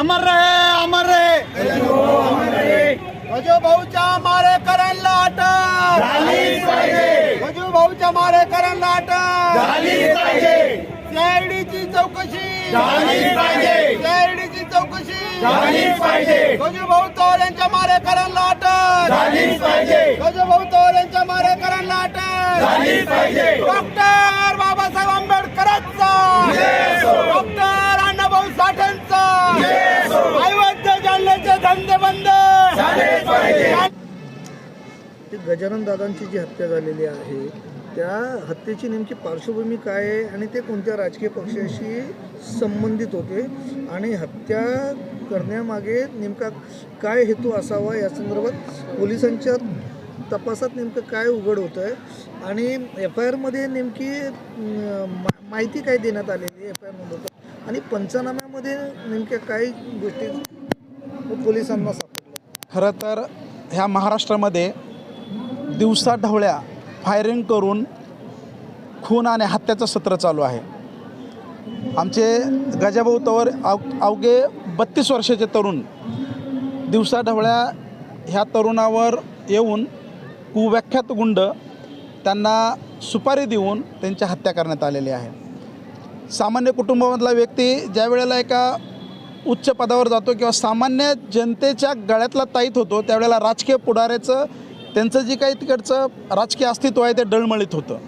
अमर रहे अमर रहे गजू भाऊच्या मारेकरांना अटक गजू भाऊच्या मारेकरांना अटक सीआयडीची चौकशी. सीआयडीची चौकशी. गजू भाऊ चव्हाण यांच्या मारेकरांना अटक गजू भाऊ चव्हाण यांच्या मारेकरांना अटक डॉक्टर बाबासाहेब आंबेडकरांचा. डॉक्टर अण्णाभाऊ साठेंचा. ऐवद्य जालन्याचे धंदे बंद. ते गजानन दादांची जी हत्या झालेली आहे त्या हत्येची नेमकी पार्श्वभूमी काय आहे आणि ते कोणत्या राजकीय पक्षाशी संबंधित होते आणि हत्या करण्यामागे नेमका काय हेतू असावा या संदर्भात पोलिसांच्या तपासात नेमकं काय उघड होतं आहे आणि एफ आय आरमध्ये नेमकी मा- माहिती काय देण्यात आलेली एफ आय आरमध्ये आणि पंचनाम्यामध्ये नेमक्या काय गोष्टी पोलिसांना सापडल्या? खरं तर ह्या महाराष्ट्रामध्ये दिवसा ढवळ्या फायरिंग करून खून आणि हत्याचं सत्र चालू आहे. आमचे गजाभाऊ तवर अव अवघे बत्तीस वर्षाचे तरुण दिवसा ढवळ्या ह्या तरुणावर येऊन कुव्याख्यात गुंड त्यांना सुपारी देऊन त्यांची हत्या करण्यात आलेली आहे. सामान्य कुटुंबामधला व्यक्ती ज्या वेळेला एका उच्च पदावर जातो किंवा सामान्य जनतेच्या गळ्यातला ताईत होतो त्यावेळेला राजकीय पुढाऱ्याचं त्यांचं जे काही तिकडचं राजकीय अस्तित्व आहे ते डळमळीत होतं.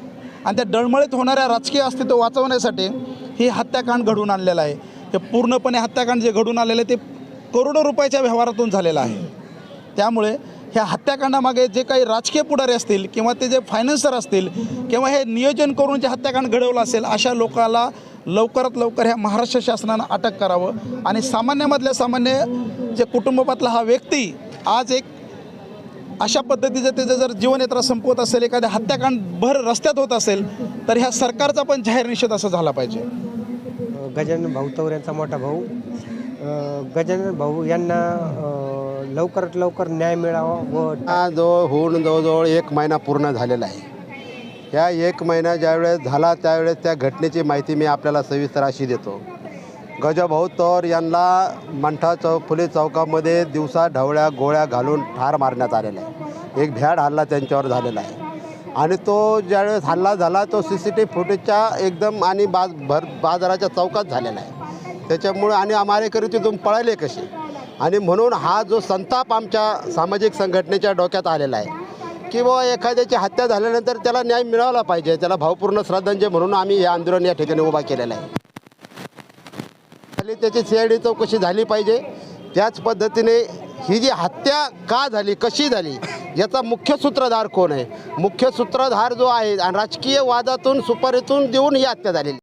आणि त्या डळमळीत होणाऱ्या राजकीय अस्तित्व वाचवण्यासाठी ही हत्याकांड घडून आणलेलं आहे. हे पूर्णपणे हत्याकांड जे घडून आलेलं आहे ते करोडो रुपयाच्या व्यवहारातून झालेलं आहे. त्यामुळे ह्या हत्याकांडामागे जे काही राजकीय पुढारी असतील किंवा ते जे फायनान्सर असतील किंवा हे नियोजन करून जे हत्याकांड घडवलं असेल अशा लोकाला लवकरात लवकर ह्या महाराष्ट्र शासनानं अटक करावं. आणि सामान्यामधल्या सामान्य जे कुटुंबातला हा व्यक्ती आज एक अशा पद्धतीचं त्याचं जर जीवनयात्रा संपवत असेल एखाद्या हत्याकांड भर रस्त्यात होत असेल तर ह्या सरकारचा पण जाहीर निषेध असा झाला पाहिजे. गजानन भाऊ तवर यांचा मोठा भाऊ. गजानन भाऊ यांना लवकरात लवकर न्याय मिळावा व हा होऊन जवळजवळ एक महिना पूर्ण झालेला आहे. या एक महिना ज्यावेळेस झाला त्यावेळेस त्या घटनेची माहिती मी आपल्याला सविस्तर अशी देतो. गजभाऊ तौर यांना मंठा चौक पोलीस चौकामध्ये दिवसा ढवळ्या गोळ्या घालून ठार मारण्यात आलेला आहे. एक भ्याड हल्ला त्यांच्यावर झालेला आहे. आणि तो ज्यावेळेस हल्ला झाला तो सी सी टी फुटेजच्या एकदम आणि बाज भर बाजाराच्या चौकात झालेला आहे. त्याच्यामुळे आणि आमारेकरी तिथून पळाले कसे? आणि म्हणून हा जो संताप आमच्या सामाजिक संघटनेच्या डोक्यात आलेला आहे की बाबा एखाद्याची हत्या झाल्यानंतर त्याला न्याय मिळाला पाहिजे त्याला भावपूर्ण श्रद्धांजली म्हणून आम्ही हे आंदोलन या ठिकाणी उभा केलेलं आहे. आणि त्याची सी आय डी चौकशी झाली पाहिजे. त्याच पद्धतीने ही जी हत्या का झाली कशी झाली याचा मुख्य सूत्रधार कोण आहे? मुख्य सूत्रधार जो आहे आणि राजकीय वादातून सुपारीतून देऊन ही हत्या झालेली